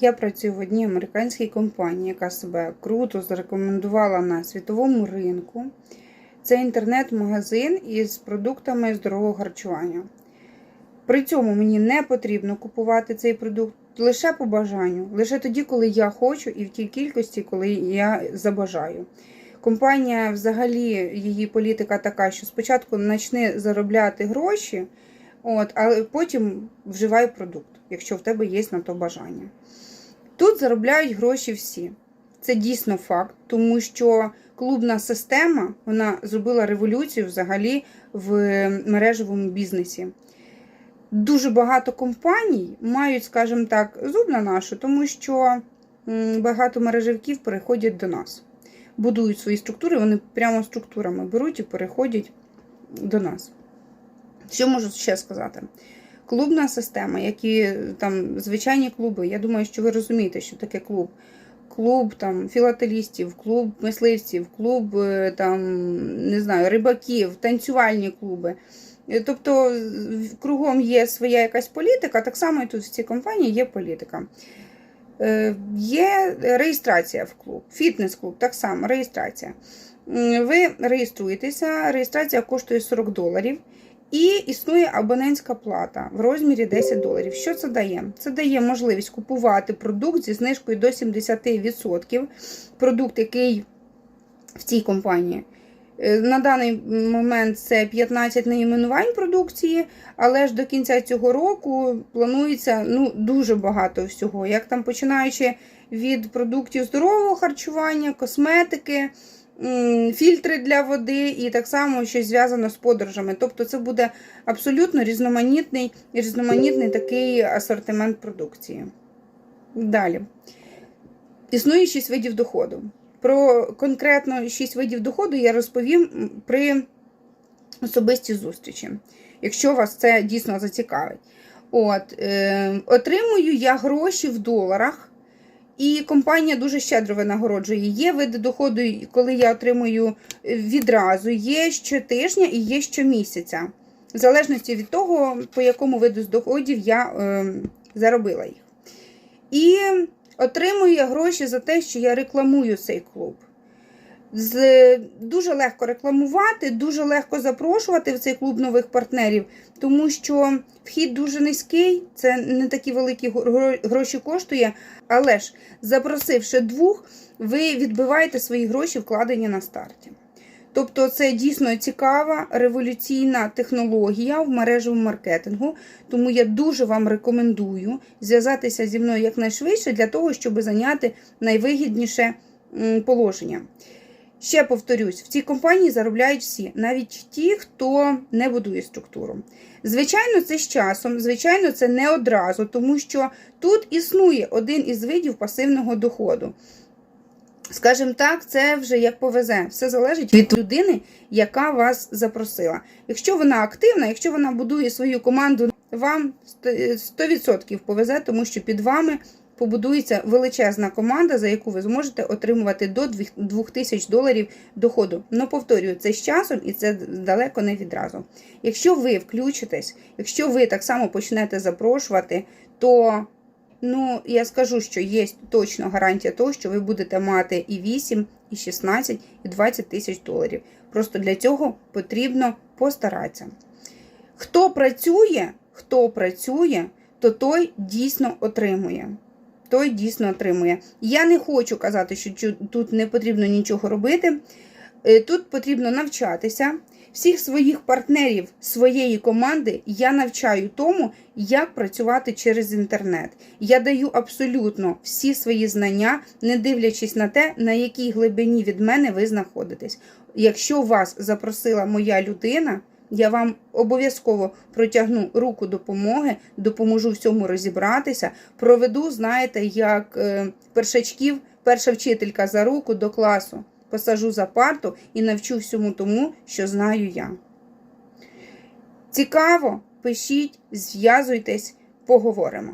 Я працюю в одній американській компанії, яка себе круто зарекомендувала на світовому ринку. Це інтернет-магазин із продуктами здорового харчування. При цьому мені не потрібно купувати цей продукт лише по бажанню, лише тоді, коли я хочу, і в тій кількості, коли я забажаю. Компанія, взагалі, її політика така, що спочатку почни заробляти гроші, от, але потім вживай продукт, якщо в тебе є на то бажання. Тут заробляють гроші всі. Це дійсно факт, тому що клубна система вона зробила революцію взагалі в мережевому бізнесі. Дуже багато компаній мають, скажімо так, зуб на нашу, тому що багато мережевиків переходять до нас. Будують свої структури, вони прямо структурами беруть і переходять до нас. Що можу ще сказати? Клубна система, які там звичайні клуби. Я думаю, що ви розумієте, що таке клуб. Клуб там філателістів, клуб мисливців, клуб там, не знаю, рибаків, танцювальні клуби. Тобто кругом є своя якась політика, так само і тут в цій компанії є політика. Є реєстрація в клуб, фітнес-клуб, так само реєстрація. Ви реєструєтеся, реєстрація коштує 40 доларів. І існує абонентська плата в розмірі 10 доларів. Що це дає? Це дає можливість купувати продукт зі знижкою до 70%. Продукт, який в цій компанії. На даний момент це 15 найменувань продукції, але ж до кінця цього року планується ну, дуже багато всього. Як там починаючи від продуктів здорового харчування, косметики фільтри для води, і так само щось зв'язано з подорожами. Тобто це буде абсолютно різноманітний різноманітний такий асортимент продукції. Далі. Існує 6 видів доходу. Про конкретно 6 видів доходу я розповім при особистій зустрічі, якщо вас це дійсно зацікавить. От, е, Отримую я гроші в доларах. І компанія дуже щедро винагороджує. Є види доходу, коли я отримую відразу, є щотижня і є щомісяця. В залежності від того, по якому виду з доходів я е, заробила їх. І отримую я гроші за те, що я рекламую цей клуб. З, Дуже легко рекламувати, дуже легко запрошувати в цей клуб нових партнерів, тому що вхід дуже низький, це не такі великі гроші коштує. Але ж, запросивши двох, ви відбиваєте свої гроші, вкладені на старті. Тобто це дійсно цікава революційна технологія в мережевому маркетингу, тому я дуже вам рекомендую зв'язатися зі мною якнайшвидше для того, щоб зайняти найвигідніше положення. Ще повторюсь, в цій компанії заробляють всі, навіть ті, хто не будує структуру. Звичайно, це з часом, звичайно, це не одразу, тому що тут існує один із видів пасивного доходу. Скажімо так, це вже як повезе. Все залежить від людини, яка вас запросила. Якщо вона активна, якщо вона будує свою команду, вам 100% повезе, тому що під вами побудується величезна команда, за яку ви зможете отримувати до 2000 доларів доходу. Ну, повторюю, це з часом і це далеко не відразу. Якщо ви включитесь, якщо ви так само почнете запрошувати, то ну, я скажу, що є точно гарантія того, що ви будете мати і 8, і 16, і 20 тисяч доларів. Просто для цього потрібно постаратися. Хто працює, хто працює, то той дійсно отримує той дійсно отримує. Я не хочу казати, що тут не потрібно нічого робити. Е, тут потрібно навчатися. Всіх своїх партнерів своєї команди я навчаю тому, як працювати через інтернет. Я даю абсолютно всі свої знання, не дивлячись на те, на якій глибині від мене ви знаходитесь. Якщо вас запросила моя людина, я вам обов'язково протягну руку допомоги, допоможу всьому розібратися. Проведу, знаєте, як е, першачків, перша вчителька за руку до класу. Посажу за парту і навчу всьому тому, що знаю я. Цікаво, пишіть, зв'язуйтесь, поговоримо.